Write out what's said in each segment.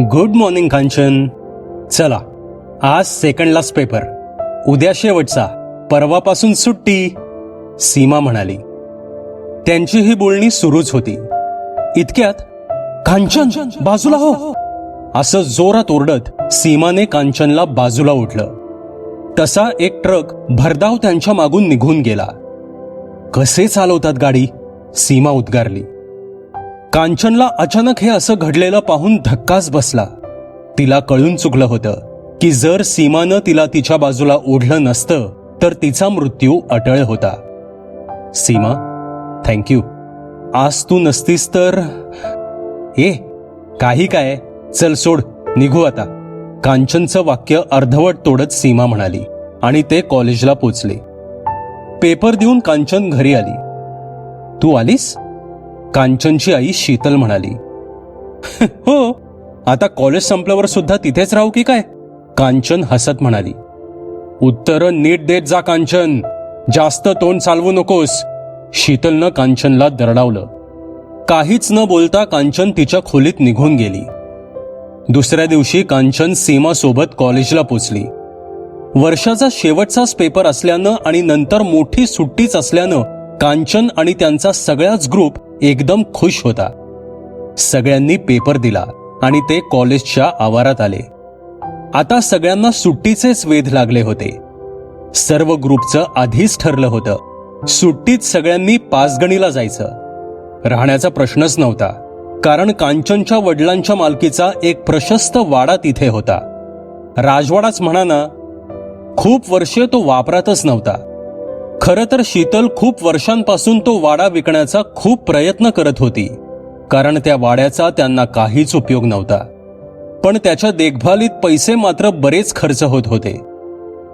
Good morning Kanchan. चला आज second last paper उद्या शेवटचा. परवापासून सुट्टी सीमा म्हणाली. त्यांची ही बोलणी सुरूच होती. इतक्यात कांचन बाजूला हो. असं जोरात ओरडत सीमाने कांचनला बाजूला उठलं. तसा एक ट्रक भरधाव त्यांच्या मागून निघून गेला. कसे चालवतात गाडी? सीमा उद्गारली. कांचनला अचानक हे असं घडलेलं पाहून धक्काच बसला. तिला कळून चुकलं होतं की जर सीमानं तिला तिच्या बाजूला ओढलं नसतं तर तिचा मृत्यू अटळ होता. सीमा थँक्यू आज तू नसतीस तर ए काही काय? चल सोड निघू आता. कांचनचं वाक्य अर्धवट तोडत सीमा म्हणाली आणि ते कॉलेजला पोचले. पेपर देऊन कांचन घरी आली. तू आलीस? कांचनची आई शीतल म्हणाली हो आता कॉलेज संपल्यावर सुद्धा तिथेच राहू की काय? कांचन हसत म्हणाली उत्तर नीट देत जा कांचन. जास्त तोंड चालवू नकोस. शीतलनं कांचनला दरडावलं. काहीच न बोलता कांचन तिच्या खोलीत निघून गेली. दुसऱ्या दिवशी कांचन सीमासोबत कॉलेजला पोचली. वर्षाचा शेवटचाच पेपर असल्यानं आणि नंतर मोठी सुट्टीच असल्यानं कांचन आणि त्यांचा सगळाच ग्रुप एकदम खुश होता. सगळ्यांनी पेपर दिला आणि ते कॉलेजच्या आवारात आले. आता सगळ्यांना सुट्टीचेच वेध लागले होते. सर्व ग्रुपचं आधीच ठरलं होतं. सुट्टीत सगळ्यांनी पाचगणीला जायचं. राहण्याचा प्रश्नच नव्हता. कारण कांचनच्या वडिलांच्या मालकीचा एक प्रशस्त वाडा तिथे होता. राजवाडाच म्हणा ना खूप वर्षे तो वापरातच नव्हता. खरं तर शीतल खूप वर्षांपासून तो वाडा विकण्याचा खूप प्रयत्न करत होती कारण त्या वाड्याचा त्यांना काहीच उपयोग नव्हता. पण त्याच्या देखभालीत पैसे मात्र बरेच खर्च होत होते.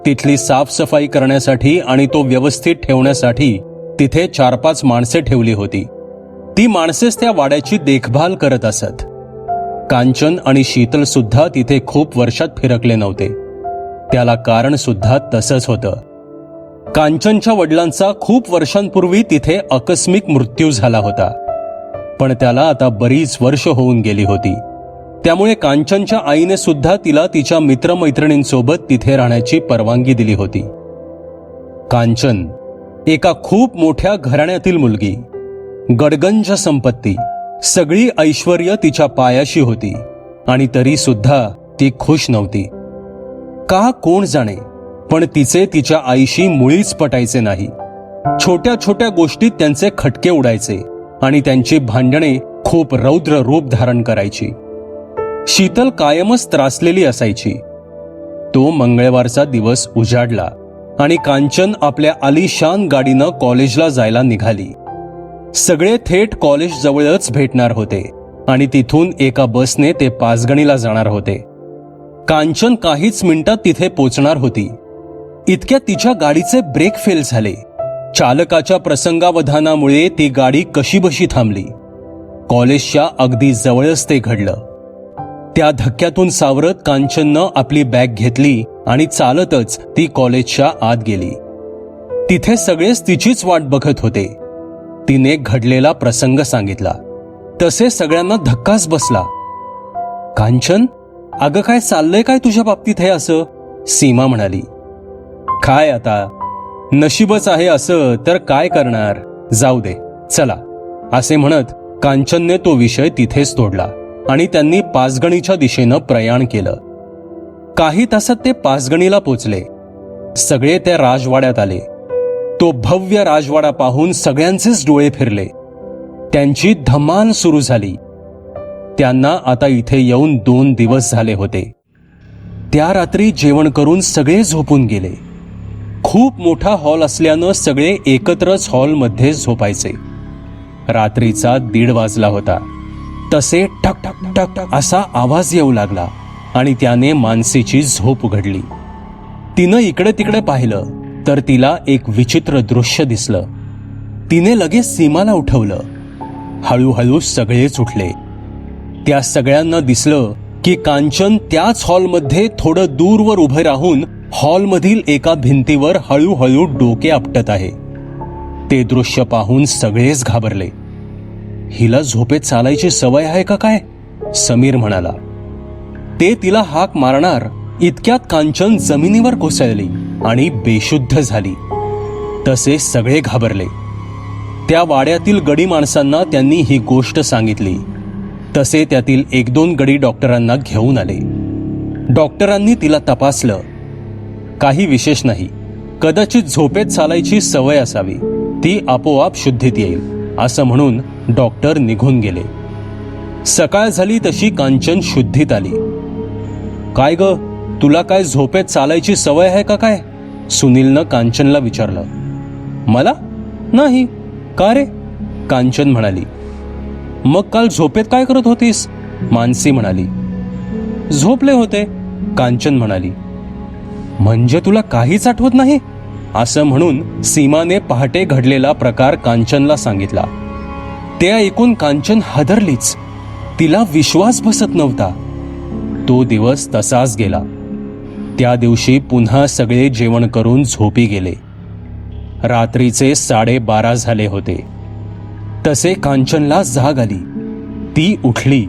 तिथली साफसफाई करण्यासाठी आणि तो व्यवस्थित ठेवण्यासाठी तिथे चार पाच माणसे ठेवली होती. ती माणसेच त्या वाड्याची देखभाल करत असत. कांचन आणि शीतल सुद्धा तिथे खूप वर्षात फिरकले नव्हते. त्याला कारण सुद्धा तसंच होतं. कांचनच्या वडिलांचा खूप वर्षांपूर्वी तिथे आकस्मिक मृत्यू झाला होता. पण त्याला आता बरीच वर्ष होऊन गेली होती. त्यामुळे कांचनच्या आईने सुद्धा तिला तिच्या मित्रमैत्रिणींसोबत तिथे राहण्याची परवानगी दिली होती. कांचन एका खूप मोठ्या घराण्यातील मुलगी. गडगंज संपत्ती. सगळी ऐश्वर तिच्या पायाशी होती आणि तरी सुद्धा ती खुश नव्हती. का कोण जाणे? पण तिचे तिच्या आईशी मुळीच पटायचे नाही. छोट्या छोट्या गोष्टीत त्यांचे खटके उडायचे आणि त्यांची भांडणे खूप रौद्र रूप धारण करायची. शीतल कायमच त्रासलेली असायची. तो मंगळवारचा दिवस उजाडला आणि कांचन आपल्या आलिशान गाडीनं कॉलेजला जायला निघाली. सगळे थेट कॉलेज जवळच भेटणार होते आणि तिथून एका बसने ते पाचगणीला जाणार होते. कांचन काहीच मिनिटात तिथे पोचणार होती. इतक्या तिच्या गाडीचे ब्रेक फेल झाले. चालकाच्या प्रसंगावधानामुळे ती गाडी कशीबशी थांबली. कॉलेजच्या अगदी जवळच ते घडलं. त्या धक्क्यातून सावरत कांचननं आपली बॅग घेतली आणि चालतच ती कॉलेजच्या आत गेली. तिथे सगळेच तिचीच वाट बघत होते. तिने घडलेला प्रसंग सांगितला. तसे सगळ्यांना धक्काच बसला. कांचन अगं काय चाललंय काय तुझ्या बाबतीत हे असं? सीमा म्हणाली. काय आता? नशीबच आहे असं तर काय करणार? जाऊ दे चला. असे म्हणत कांचनने तो विषय तिथेच तोडला आणि त्यांनी पाचगणीच्या दिशेनं प्रयाण केलं. काही तासात ते पाचगणीला पोचले. सगळे त्या राजवाड्यात आले. तो भव्य राजवाडा पाहून सगळ्यांचेच डोळे फिरले. त्यांची धमाल सुरू झाली. त्यांना आता इथे येऊन दोन दिवस झाले होते. त्या रात्री जेवण करून सगळे झोपून गेले. खूप मोठा हॉल असल्यानं सगळे एकत्रच हॉलमध्ये झोपायचे. रात्रीचा दीड वाजला होता. तसे ठक ठक ठक ठक असा आवाज येऊ लागला आणि त्याने मानसीची झोप उघडली. तिनं इकडे तिकडे पाहिलं तर तिला एक विचित्र दृश्य दिसलं. तिने लगेच सीमाला उठवलं. हळूहळू सगळेच उठले. त्या सगळ्यांना दिसलं की कांचन त्याच हॉलमध्ये थोडं दूरवर उभे राहून हॉलमधील एका भिंतीवर हळूहळू डोके आपटत आहे. ते दृश्य पाहून सगळेच घाबरले. हिला झोपेत चालायची सवय आहे का काय? समीर म्हणाला. ते तिला हाक मारणार इतक्यात कांचन जमिनीवर कोसळली आणि बेशुद्ध झाली. तसे सगळे घाबरले. त्या वाड्यातील गडी माणसांना त्यांनी ही गोष्ट सांगितली. तसे त्यातील एक दोन गडी डॉक्टरांना घेऊन आले. डॉक्टरांनी तिला तपासलं. काही विशेष नाही. कदाचित झोपेत चालायची सवय असावी. ती आपोआप शुद्धीत येईल असं म्हणून डॉक्टर निघून गेले. सकाळ झाली तशी कांचन शुद्धीत आली. काय ग तुला काय झोपेत चालायची सवय आहे का काय? सुनीलनं कांचनला विचारलं. मला? नाही. का रे? कांचन म्हणाली. मग काल झोपेत काय करत होतीस? मानसी म्हणाली. झोपले होते. कांचन म्हणाली. म्हणजे तुला काहीच आठवत नाही? असं म्हणून सीमाने पहाटे घडलेला प्रकार कांचनला सांगितला. ते ऐकून कांचन हादरलीच. तिला विश्वास बसत नव्हता. तो दिवस तसाच गेला. त्या दिवशी पुन्हा सगळे जेवण करून झोपी गेले. रात्रीचे साडेबारा झाले होते. तसे कांचनला जाग आली. ती उठली.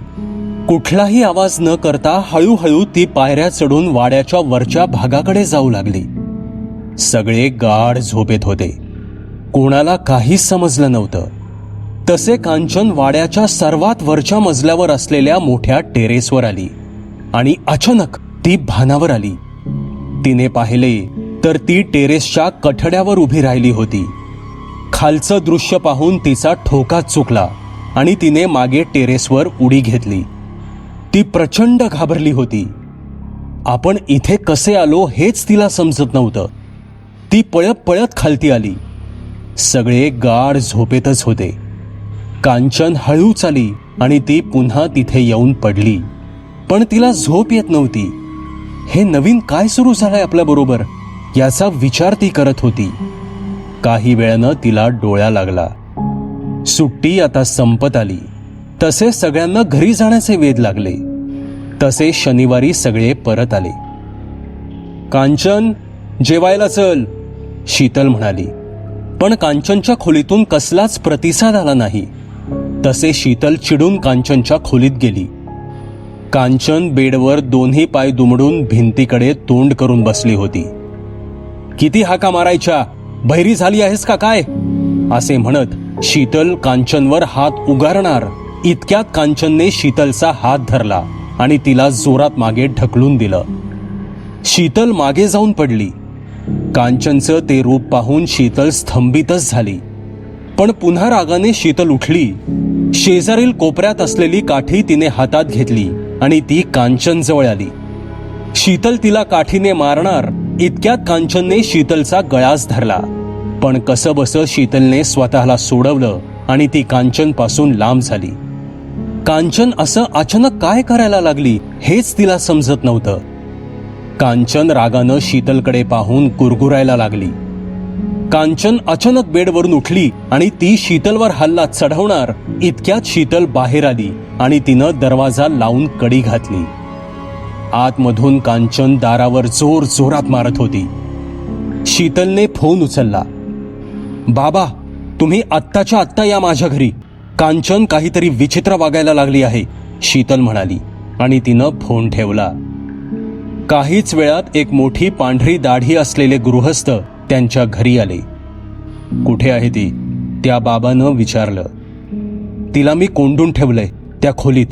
कुठलाही आवाज न करता हळूहळू ती पायऱ्या चढून वाड्याच्या वरच्या भागाकडे जाऊ लागली. सगळे गाढ झोपेत होते. कोणाला काहीच समजलं नव्हतं. तसे कांचन वाड्याच्या सर्वात वरच्या मजल्यावर असलेल्या मोठ्या टेरेसवर आली आणि अचानक ती भानावर आली. तिने पाहिले तर ती टेरेसच्या कठड्यावर उभी राहिली होती. खालचं दृश्य पाहून तिचा ठोका चुकला आणि तिने मागे टेरेसवर उडी घेतली. ती प्रचंड घाबरली होती. आपण इथे कसे आलो हेच तिला समजत नव्हतं. ती पळत पळत खालती आली. सगळे गाढ झोपेतच होते. कांचन हळूच आली आणि ती पुन्हा तिथे येऊन पडली. पण तिला झोप येत नव्हती. हे नवीन काय सुरू झालंय आपल्याबरोबर याचा विचार ती करत होती. काही वेळानं तिला डोळ्या लागला. सुट्टी आता संपत आली. तसे सगळ्यांना घरी जाण्याचे वेध लागले. तसे शनिवारी सगळे परत आले. कांचन जेवायला चल शीतल म्हणाली. पण कांचनच्या खोलीतून कसलाच प्रतिसाद आला नाही. तसे शीतल चिडून कांचनच्या खोलीत गेली. कांचन बेडवर दोन्ही पाय दुमडून भिंतीकडे तोंड करून बसली होती. किती हाका मारायच्या? बहिरी झाली आहेस का काय? असे म्हणत शीतल कांचनवर हात उगारणार. इतक्यात कांचनने शीतलचा हात धरला आणि तिला जोरात मागे ढकलून दिलं. शीतल मागे जाऊन पडली. कांचनचं ते रूप पाहून शीतल स्तंभितच झाली. पण पुन्हा रागाने शीतल उठली. शेजारील कोपऱ्यात असलेली काठी तिने हातात घेतली आणि ती कांचनजवळ आली. शीतल तिला काठीने मारणार इतक्यात कांचनने शीतलचा गळाच धरला. पण कसंबसं शीतलने स्वतःला सोडवलं आणि ती कांचनपासून लांब झाली. कांचन असं अचानक काय करायला लागली हेच तिला समजत नव्हतं. कांचन रागानं शीतलकडे पाहून गुरगुरायला लागली. कांचन अचानक बेडवरून उठली आणि ती शीतलवर हल्ला चढवणार इतक्यात शीतल बाहेर आली आणि तिनं दरवाजा लावून कडी घातली. आतमधून कांचन दारावर जोर जोरात मारत होती. शीतलने फोन उचलला. बाबा तुम्ही आत्ताच्या आत्ता या माझ्या घरी. कांचन काहीतरी विचित्र वागायला लागली आहे शीतल म्हणाली. आणि तिनं फोन ठेवला. काहीच वेळात एक मोठी पांढरी दाढी असलेले गृहस्थ त्यांच्या घरी आले. कुठे आहे ती? त्या बाबानं विचारलं. तिला मी कोंडून ठेवलंय त्या खोलीत.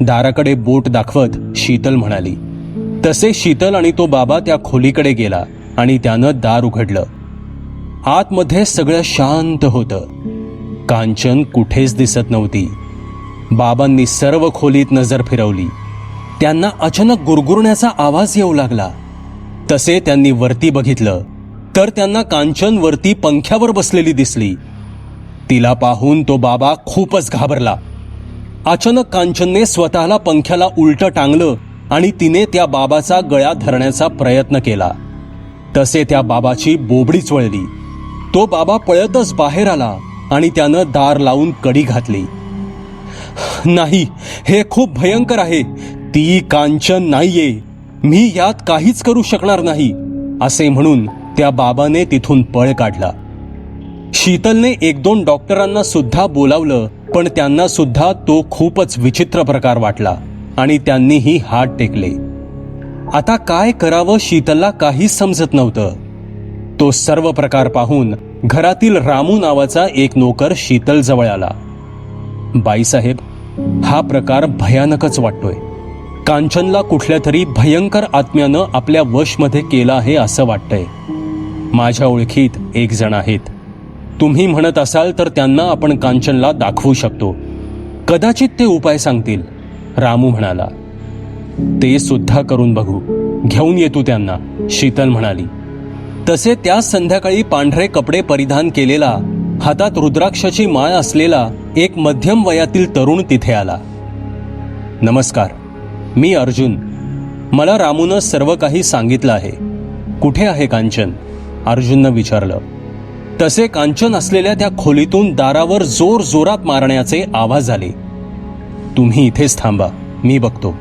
दाराकडे बोट दाखवत शीतल म्हणाली. तसे शीतल आणि तो बाबा त्या खोलीकडे गेला आणि त्यानं दार उघडलं. आतमध्ये सगळं शांत होतं. कांचन कुठेच दिसत नव्हती. बाबांनी सर्व खोलीत नजर फिरवली. त्यांना अचानक गुरगुरण्याचा आवाज येऊ लागला. तसे त्यांनी वरती बघितलं तर त्यांना कांचन वरती पंख्यावर बसलेली दिसली. तिला पाहून तो बाबा खूपच घाबरला. अचानक कांचनने स्वतःला पंख्याला उलटं टांगलं आणि तिने त्या बाबाचा गळा धरण्याचा प्रयत्न केला. तसे त्या बाबाची बोबडीच वळली तो बाबा पळतच बाहेर आला. आणि त्यानं दार लावून कडी घातली. नाही हे खूप भयंकर आहे. ती कांचन नाहीये. मी यात काहीच करू शकणार नाही असे म्हणून त्या बाबाने तिथून पळ काढला. शीतलने एक दोन डॉक्टरांना सुद्धा बोलावलं पण त्यांना सुद्धा तो खूपच विचित्र प्रकार वाटला आणि त्यांनीही हात टेकले. आता काय करावं शीतलला काहीच समजत नव्हतं. तो सर्व प्रकार पाहून घरातील रामू नावाचा एक नोकर शीतल जवळ आला. बाईसाहेब हा प्रकार भयानकच वाटतोय. कांचनला कुठल्या तरी भयंकर आत्म्यानं आपल्या वशमध्ये केला आहे असं वाटतंय. माझ्या ओळखीत एक जण आहेत. तुम्ही म्हणत असाल तर त्यांना आपण कांचनला दाखवू शकतो. कदाचित ते उपाय सांगतील रामू म्हणाला. ते सुद्धा करून बघू. घेऊन येतो त्यांना शीतल म्हणाली. तसे त्याच संध्याकाळी पांढरे कपडे परिधान केलेला हातात रुद्राक्षाची माळ असलेला एक मध्यम वयातील तरुण तिथे आला. नमस्कार मी अर्जुन. मला रामूनं सर्व काही सांगितलं आहे. कुठे आहे कांचन? अर्जुननं विचारलं. तसे कांचन असलेल्या त्या खोलीतून दारावर जोर जोरात मारण्याचे आवाज आले. तुम्ही इथेच थांबा मी बघतो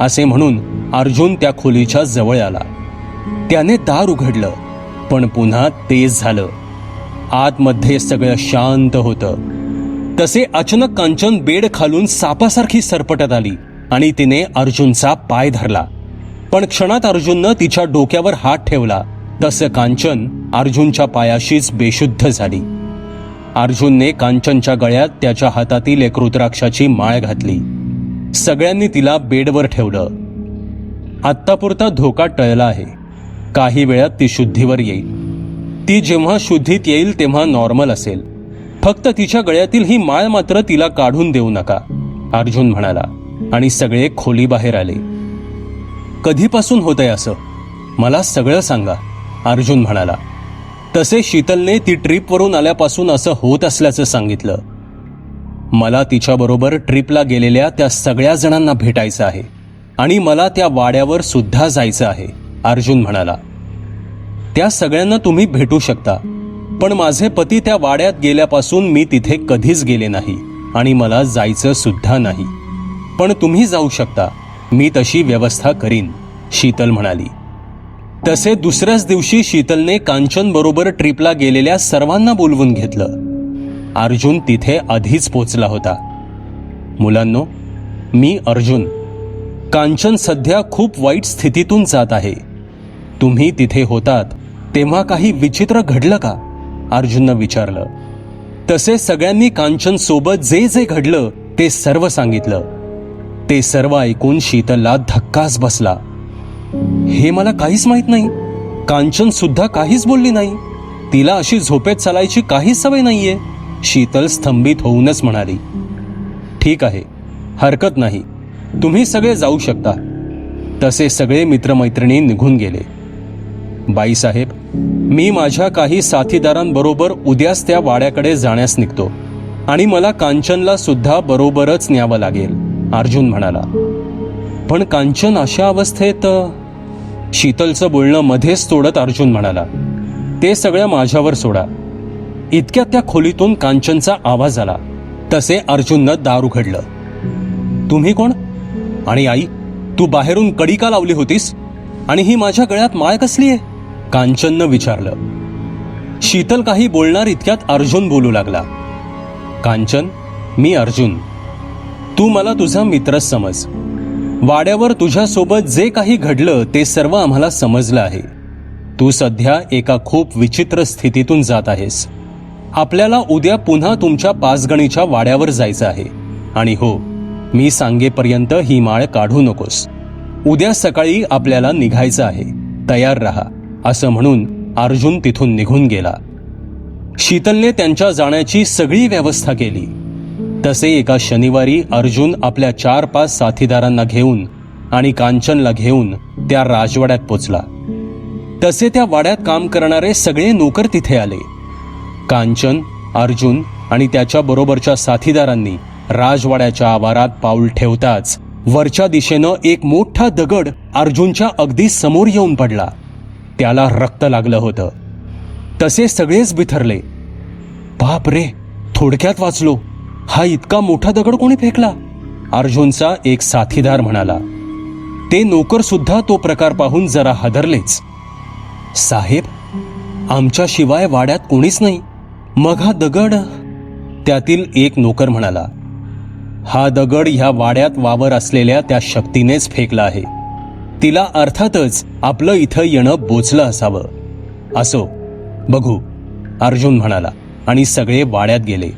असे म्हणून अर्जुन त्या खोलीच्या जवळ आला. त्याने दार उघडलं. पण पुन्हा तेज झालं. आतमध्ये सगळं शांत होतं. तसे अचानक कांचन बेड खालून सापासारखी सरपटत आली आणि तिने अर्जुनचा पाय धरला. पण क्षणात अर्जुननं तिच्या डोक्यावर हात ठेवला. तसं कांचन अर्जुनच्या पायाशीच बेशुद्ध झाली. अर्जुनने कांचनच्या गळ्यात त्याच्या हातातील एक रुद्राक्षाची माळ घातली. सगळ्यांनी तिला बेडवर ठेवलं. आत्तापुरता धोका टळला आहे. काही वेळात ती शुद्धीवर येईल. ती जेव्हा शुद्धीत येईल तेव्हा नॉर्मल असेल. फक्त तिच्या गळ्यातील ही माळ मात्र तिला काढून देऊ नका अर्जुन म्हणाला आणि सगळे खोली बाहेर आले. कधीपासून होतंय असं? मला सगळं सांगा अर्जुन म्हणाला. तसे शीतलने ती ट्रिपवरून आल्यापासून असं होत असल्याचं सांगितलं. मला तिच्याबरोबर ट्रिपला गेलेल्या त्या सगळ्या जणांना भेटायचं आहे आणि मला त्या वाड्यावर सुद्धा जायचं आहे. अर्जुन म्हणाला त्या सगळ्यांना तुम्ही भेटू शकता पण माझे पती त्या वाड्यात गेल्यापासून मी तिथे कधीच गेले नाही आणि मला जायचं सुद्धा नाही. पण तुम्ही जाऊ शकता मी तशी व्यवस्था करीन शीतल म्हणाली. तसे दुसऱ्याच दिवशी शीतलने कांचन बरोबर ट्रिपला गेलेल्या सर्वांना बोलवून घेतलं. अर्जुन तिथे आधीच पोचला होता. मुलांनो मी अर्जुन. कांचन सध्या खूप वाईट स्थितीतून जात आहे. तुम्ही तिथे होतात तेव्हा काही विचित्र घडलं का? अर्जुननं विचारलं. तसे सगळ्यांनी कांचन सोबत जे जे घडलं ते सर्व सांगितलं. ते सर्व ऐकून शीतलला धक्काच बसला. हे मला काहीच माहीत नाही. कांचन सुद्धा काहीच बोलली नाही. तिला अशी झोपेत चालायची काहीच सवय नाहीये शीतल स्तंभित होऊनच म्हणाली. ठीक आहे हरकत नाही. तुम्ही सगळे जाऊ शकता. तसे सगळे मित्रमैत्रिणी निघून गेले. बाईसाहेब मी माझ्या काही साथीदारांबरोबर उद्याच त्या वाड्याकडे जाण्यास निघतो आणि मला कांचनला सुद्धा बरोबरच न्यावं लागेल अर्जुन म्हणाला. पण कांचन अशा अवस्थेत शीतलचं बोलणं मध्येच तोडत अर्जुन म्हणाला ते सगळं माझ्यावर सोडा. इतक्यात त्या खोलीतून कांचनचा आवाज आला. तसे अर्जुननं दार उघडलं तुम्ही कोण? आणि आई तू बाहेरून कडी का लावली होतीस? आणि ही माझ्या गळ्यात माळ कसली आहे? कांचननं विचारलं. शीतल काही बोलणार इतक्यात अर्जुन बोलू लागला. कांचन मी अर्जुन. तू मला तुझा मित्रच समज. वाड्यावर तुझ्यासोबत जे काही घडलं ते सर्व आम्हाला समजलं आहे. तू सध्या एका खूप विचित्र स्थितीतून जात आहेस. आपल्याला उद्या पुन्हा तुमच्या पाचगणीच्या वाड्यावर जायचं आहे. आणि हो मी सांगेपर्यंत ही माळ काढू नकोस. उद्या सकाळी आपल्याला निघायचं आहे. तयार रहा. असं म्हणून अर्जुन तिथून निघून गेला. शीतलने त्यांच्या जाण्याची सगळी व्यवस्था केली. तसे एका शनिवारी अर्जुन आपल्या चार पाच साथीदारांना घेऊन आणि कांचनला घेऊन त्या राजवाड्यात पोचला. तसे त्या वाड्यात काम करणारे सगळे नोकर तिथे आले. कांचन अर्जुन आणि त्याच्या बरोबरच्या साथीदारांनी राजवाड्याच्या आवारात पाऊल ठेवताच वरच्या दिशेनं एक मोठा दगड अर्जुनच्या अगदी समोर येऊन पडला. त्याला रक्त लागलं होतं. तसे सगळेच बिथरले. बाप रे थोडक्यात वाचलो. हा इतका मोठा दगड कोणी फेकला? अर्जुनचा एक साथीदार म्हणाला. ते नोकर सुद्धा तो प्रकार पाहून जरा हादरलेच. साहेब आमच्याशिवाय वाड्यात कोणीच नाही. मग हा दगड? त्यातील एक नोकर म्हणाला. हा दगड ह्या वाड्यात वावर असलेल्या त्या शक्तीनेच फेकला आहे. तिला अर्थातच आपलं इथं येणं बोचलं असावं. असो बघू अर्जुन म्हणाला आणि सगळे वाड्यात गेले.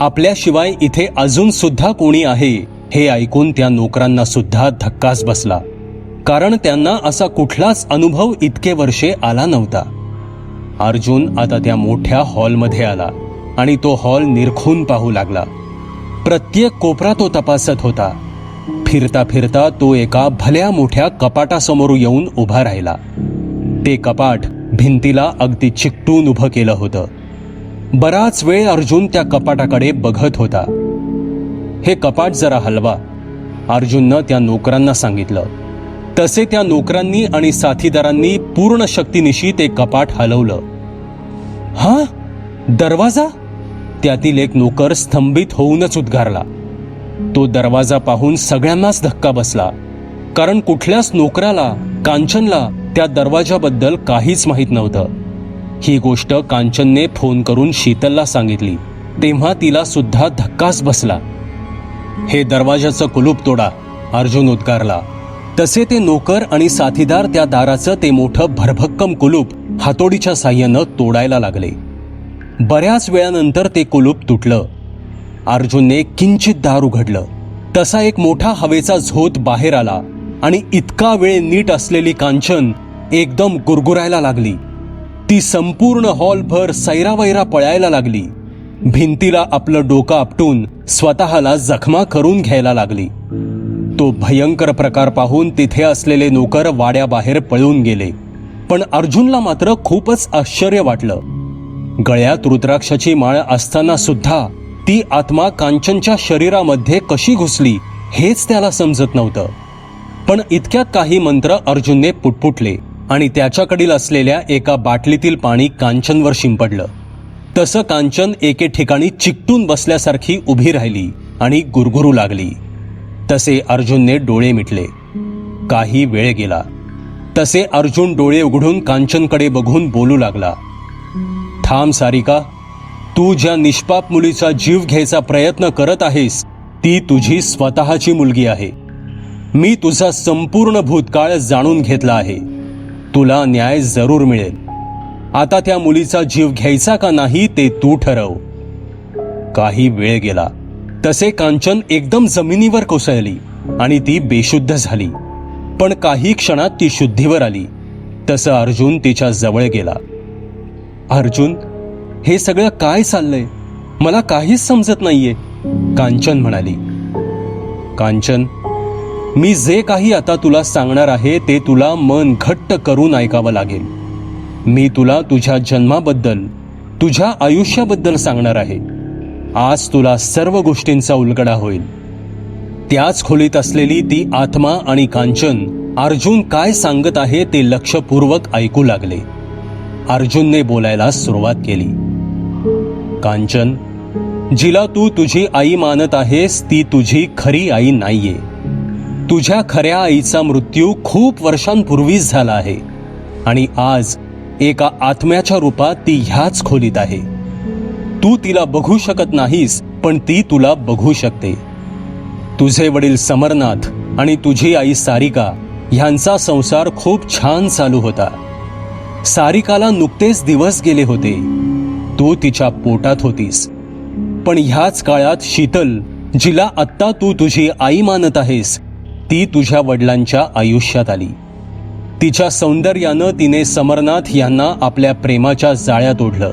आपल्याशिवाय इथे अजून सुद्धा कोणी आहे हे ऐकून त्या नोकरांना सुद्धा धक्काच बसला. कारण त्यांना असा कुठलाच अनुभव इतके वर्षे आला नव्हता. अर्जुन आता त्या मोठ्या हॉलमध्ये आला आणि तो हॉल निरखून पाहू लागला. प्रत्येक कोपरा तो तपासत होता. फिरता फिरता तो एका भल्या मोठ्या कपाटासमोर येऊन उभा राहिला. ते कपाट भिंतीला अगदी चिकटून उभं केलं होतं. बराच वेळ अर्जुन त्या कपाटाकडे बघत होता. हे कपाट जरा हलवा अर्जुननं त्या नोकरांना सांगितलं. तसे त्या नोकरांनी आणि साथीदारांनी पूर्ण शक्तीनिशी ते कपाट हलवलं. हा? दरवाजा? त्यातील एक नोकर स्तंभित होऊनच उद्गारला. तो दरवाजा पाहून सगळ्यांनाच धक्का बसला. कारण कुठल्याच नोकराला कांचनला त्या दरवाजाबद्दल काहीच माहीत नव्हतं. ही गोष्ट कांचनने फोन करून शीतलला सांगितली. तेव्हा तिला सुद्धा धक्काच बसला. हे दरवाजाचं कुलूप तोडा अर्जुन उद्गारला. तसे ते नोकर आणि साथीदार त्या दाराचं ते मोठं भरभक्कम कुलूप हातोडीच्या साह्यानं तोडायला लागले. बऱ्याच वेळानंतर ते कुलूप तुटलं. अर्जुनने किंचित दार उघडलं तसा एक मोठा हवेचा झोत बाहेर आला आणि इतका वेळ नीट असलेली कांचन एकदम गुरगुरायला लागली. ती संपूर्ण हॉलभर सैरावैरा पळायला लागली. भिंतीला आपलं डोकं आपटून स्वतःला जखमा करून घ्यायला लागली. तो भयंकर प्रकार पाहून तिथे असलेले नोकर वाड्याबाहेर पळून गेले. पण अर्जुनला मात्र खूपच आश्चर्य वाटलं. गळ्यात रुद्राक्षाची माळ असताना सुद्धा ती आत्मा कांचनच्या शरीरामध्ये कशी घुसली हेच त्याला समजत नव्हतं. पण इतक्यात काही मंत्र अर्जुनने पुटपुटले आणि त्याच्याकडील असलेल्या एका बाटलीतील पाणी कांचनवर शिंपडलं. तसं कांचन एके ठिकाणी चिकटून बसल्यासारखी उभी राहिली आणि गुरगुरू लागली. तसे अर्जुनने डोळे मिटले. काही वेळ गेला. तसे अर्जुन डोळे उघडून कांचनकडे बघून बोलू लागला. थांब सारिका. तू ज्या निष्पाप मुलीचा जीव घ्यायचा प्रयत्न करत आहेस ती तुझी स्वतःची मुलगी आहे. मी तुझा संपूर्ण भूतकाळ जाणून घेतला आहे. तुला न्याय जरूर मिळेल. आता त्या मुलीचा जीव घ्यायचा का नाही ते तू ठरव. काही वेळ गेला. तसे कांचन एकदम जमिनीवर कोसळली आणि ती बेशुद्ध झाली. पण काही क्षणात ती शुद्धीवर आली. तसं अर्जुन तिच्या जवळ गेला. अर्जुन हे सगळं काय चाललंय? मला काहीच समजत नाहीये कांचन म्हणाली. कांचन मी जे काही आता तुला सांगणार आहे ते तुला मन घट्ट करून ऐकावं लागेल. मी तुला तुझ्या जन्माबद्दल तुझ्या आयुष्याबद्दल सांगणार आहे. आज तुला सर्व गोष्टींचा उलगडा होईल. त्याच खोलीत असलेली ती आत्मा आणि कांचन अर्जुन काय सांगत आहे ते लक्षपूर्वक ऐकू लागले. अर्जुनने बोलायला सुरुवात केली. कांचन जिला तू तुझी आई मानत आहेस ती तुझी खरी आई नाहीये. तुझ्या खऱ्या आईचा मृत्यू खूप वर्षांपूर्वीच झाला आहे आणि आज एका आत्म्याच्या रूपात ती ह्याच खोलीत आहे. तू तिला बघू शकत नाहीस पण ती तुला बघू शकते. तुझे वडील समरनाथ आणि तुझी आई सारिका ह्यांचा संसार खूप छान चालू होता. सारिकाला नुकतेच दिवस गेले होते. तू तिच्या पोटात होतीस. पण ह्याच काळात शीतल जिला आत्ता तू तुझी आई मानत आहेस ती तुझ्या वडिलांच्या आयुष्यात आली. तिच्या सौंदर्यानं तिने समरनाथ यांना आपल्या प्रेमाच्या जाळ्यात ओढलं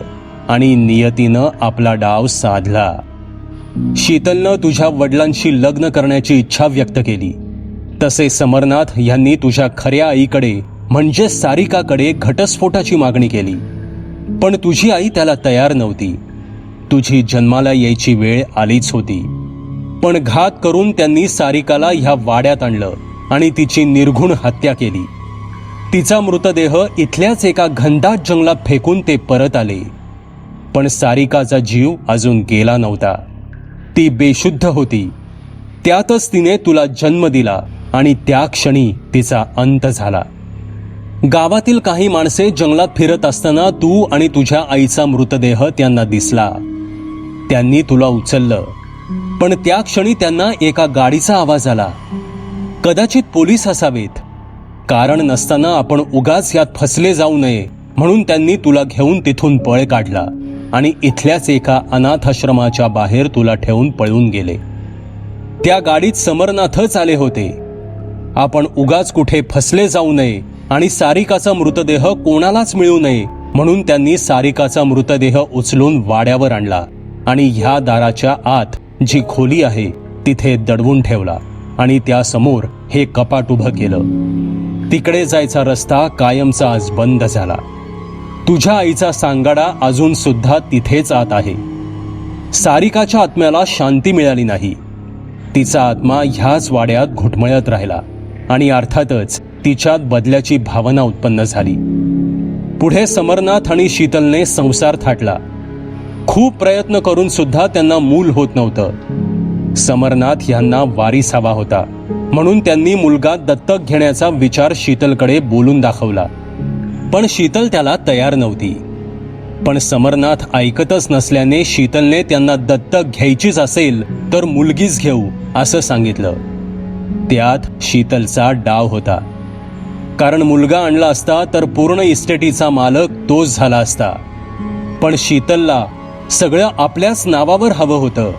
आणि नियतीनं आपला डाव साधला. शीतलनं तुझ्या वडिलांशी लग्न करण्याची इच्छा व्यक्त केली. तसे समरनाथ यांनी तुझ्या खऱ्या आईकडे म्हणजे सारिकाकडे घटस्फोटाची मागणी केली. पण तुझी आई त्याला तयार नव्हती. तुझी जन्माला यायची वेळ आलीच होती. पण घात करून त्यांनी सारिकाला ह्या वाड्यात आणलं आणि तिची निर्घुण हत्या केली. तिचा मृतदेह इथल्याच एका घनदाट जंगलात फेकून ते परत आले. पण सारिकाचा जीव अजून गेला नव्हता. ती बेशुद्ध होती. त्यातच तिने तुला जन्म दिला आणि त्या क्षणी तिचा अंत झाला. गावातील काही माणसे जंगलात फिरत असताना तू आणि तुझ्या आईचा मृतदेह त्यांना दिसला. त्यांनी तुला उचललं. पण त्या क्षणी त्यांना एका गाडीचा आवाज आला. कदाचित पोलीस असावेत. कारण नसताना आपण उगाच यात फसले जाऊ नये म्हणून त्यांनी तुला घेऊन तिथून पळ काढला आणि इथल्याच एका अनाथाश्रमाच्या बाहेर तुला ठेवून पळून गेले. त्या गाडीत समरनाथच आले होते. आपण उगाच कुठे फसले जाऊ नये आणि सारिकाचा मृतदेह कोणालाच मिळू नये म्हणून त्यांनी सारिकाचा मृतदेह उचलून वाड्यावर आणला आणि ह्या दाराच्या आत जी खोली आहे तिथे दडवून ठेवला आणि त्यासमोर हे कपाट उभं केलं. तिकडे जायचा रस्ता कायमचा आज बंद झाला. तुझ्या आईचा सांगाडा अजून सुद्धा तिथेच आत आहे. सारिकाच्या आत्म्याला शांती मिळाली नाही. तिचा आत्मा ह्याच वाड्यात घुटमळत राहिला आणि अर्थातच तिच्यात बदल्याची भावना उत्पन्न झाली. पुढे समरनाथ आणि शीतलने संसार थाटला. खूप प्रयत्न करून सुद्धा त्यांना मूल होत नव्हतं. समरनाथ यांना वारीस हवा होता. म्हणून त्यांनी मुलगा दत्तक घेण्याचा विचार शीतलकडे बोलून दाखवला. पण शीतल त्याला तयार नव्हती. पण समरनाथ ऐकतच नसल्याने शीतलने त्यांना दत्तक घ्यायचीच असेल तर मुलगीच घेऊ असं सांगितलं. त्यात शीतलचा डाव होता. कारण मुलगा आणला असता तर पूर्ण इस्टेटीचा मालक तोच झाला असता. पण शीतलला सगळं आपल्याच नावावर हवं होतं.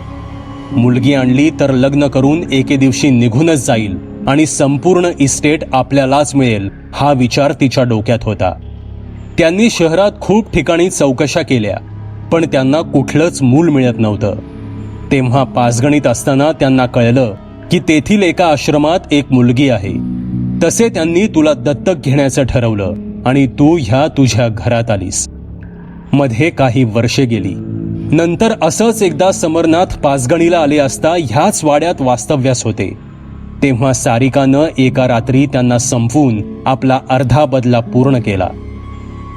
मुलगी आणली तर लग्न करून एके दिवशी निघूनच जाईल आणि संपूर्ण इस्टेट आपल्यालाच मिळेल हा विचार तिच्या डोक्यात होता. त्यांनी शहरात खूप ठिकाणी चौकशा केल्या पण त्यांना कुठलंच मूल मिळत नव्हतं. तेव्हा पाचगणित असताना त्यांना कळलं की तेथील एका आश्रमात एक मुलगी आहे. तसे त्यांनी तुला दत्तक घेण्याचं ठरवलं आणि तू ह्या तुझ्या घरात आलीस. मध्ये काही वर्षे गेली. नंतर असंच एकदा समरनाथ पाचगणीला आले असता ह्याच वाड्यात वास्तव्यास होते. तेव्हा सारिकानं एका रात्री त्यांना संपवून आपला अर्धा बदला पूर्ण केला.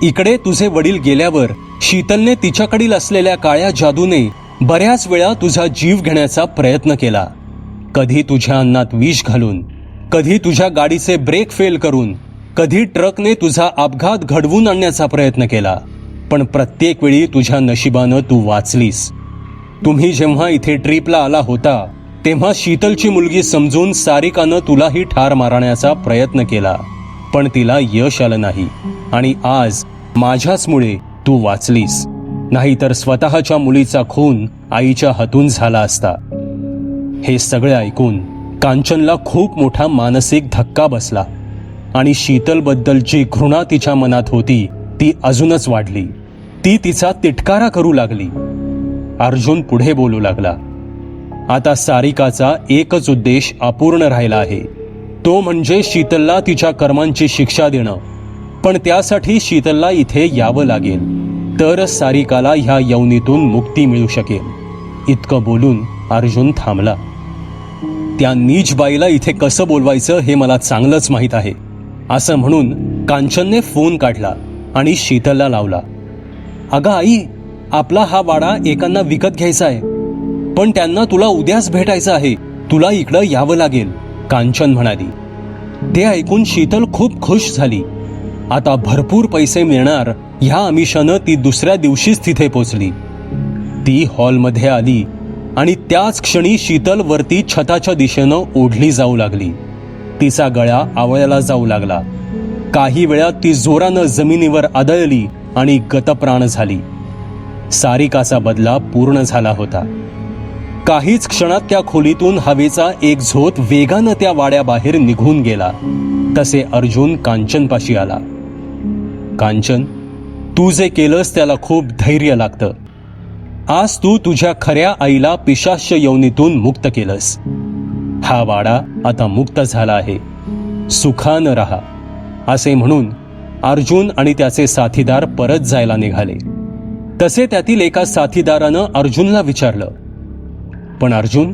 इकडे तुझे वडील गेल्यावर शीतलने तिच्याकडील असलेल्या काळ्या जादूने बऱ्याच वेळा तुझा जीव घेण्याचा प्रयत्न केला. कधी तुझ्या अन्नात विष घालून कधी तुझ्या गाडीचे ब्रेक फेल करून कधी ट्रकने तुझा अपघात घडवून आणण्याचा प्रयत्न केला. पण प्रत्येक वेळी तुझ्या नशिबानं तू वाचलीस. तुम्ही जेव्हा इथे ट्रिपला आला होता तेव्हा शीतलची मुलगी समजून सारिकानं तुलाही ठार मारण्याचा प्रयत्न केला. पण तिला यश आलं नाही. आणि आज माझ्याचमुळे तू वाचलीस. नाहीतर स्वतःच्या मुलीचा खून आईच्या हातून झाला असता. हे सगळे ऐकून कांचनला खूप मोठा मानसिक धक्का बसला आणि शीतलबद्दल जी घृणा तिच्या मनात होती ती अजूनच वाढली. ती तिचा तिटकारा करू लागली. अर्जुन पुढे बोलू लागला आता सारिकाचा एकच उद्देश अपूर्ण राहिला आहे. तो म्हणजे शीतलला तिच्या कर्मांची शिक्षा देणं. पण त्यासाठी शीतलला इथे यावं लागेल. तरच सारिकाला ह्या यवनीतून मुक्ती मिळू शकेल. इतकं बोलून अर्जुन थांबला. त्या नीच बाईला इथे कसं बोलवायचं हे मला चांगलंच माहीत आहे. असं म्हणून कांचनने फोन काढला आणि शीतलला लावला. अगं आई आपला हा वाडा एकांना विकत घ्यायचा आहे. पण त्यांना तुला उद्याच भेटायचं आहे. तुला इकडं यावं लागेल कांचन म्हणाली. ते ऐकून शीतल खूप खुश झाली. आता भरपूर पैसे मिळणार ह्या अमिषानं ती दुसऱ्या दिवशीच तिथे पोचली. ती हॉलमध्ये आली आणि त्याच क्षणी शीतल वरती छताच्या दिशेनं ओढली जाऊ लागली. तिचा गळा आवळ्याला जाऊ लागला. काही वेळात ती जोरानं जमिनीवर आदळली आणि गतप्राण झाली. सारिकाचा बदला पूर्ण झाला होता. काहीच क्षणात त्या खोलीतून हवेचा एक झोत वेगानं त्या वाड्याबाहेर निघून गेला. तसे अर्जुन कांचनपाशी आला. कांचन तू जे केलंस त्याला खूप धैर्य लागतं. आज तू तुझ्या खऱ्या आईला पिशाश्य यवनीतून मुक्त केलंस. हा वाडा आता मुक्त झाला आहे. सुखानं राहा. असे म्हणून अर्जुन आणि त्याचे साथीदार परत जायला निघाले. तसे त्यातील एका साथीदारानं अर्जुनला विचारलं. पण अर्जुन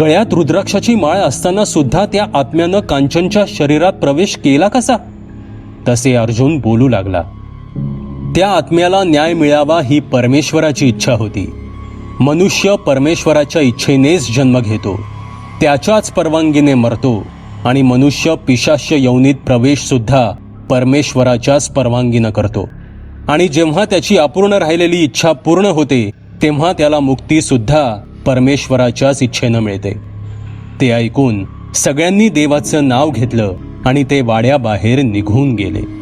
गळ्यात रुद्राक्षाची माळ असताना सुद्धा त्या आत्म्यानं कांचनच्या शरीरात प्रवेश केला कसा? तसे अर्जुन बोलू लागला. त्या आत्म्याला न्याय मिळावा ही परमेश्वराची इच्छा होती. मनुष्य परमेश्वराच्या इच्छेनेच जन्म घेतो. त्याच्याच परवानगीने मरतो आणि मनुष्य पिशाश्य यवनीत प्रवेशसुद्धा परमेश्वराच्याच परवानगीनं करतो. आणि जेव्हा त्याची अपूर्ण राहिलेली इच्छा पूर्ण होते तेव्हा त्याला मुक्तीसुद्धा परमेश्वराच्याच इच्छेनं मिळते. ते ऐकून सगळ्यांनी देवाचं नाव घेतलं आणि ते वाड्याबाहेर निघून गेले.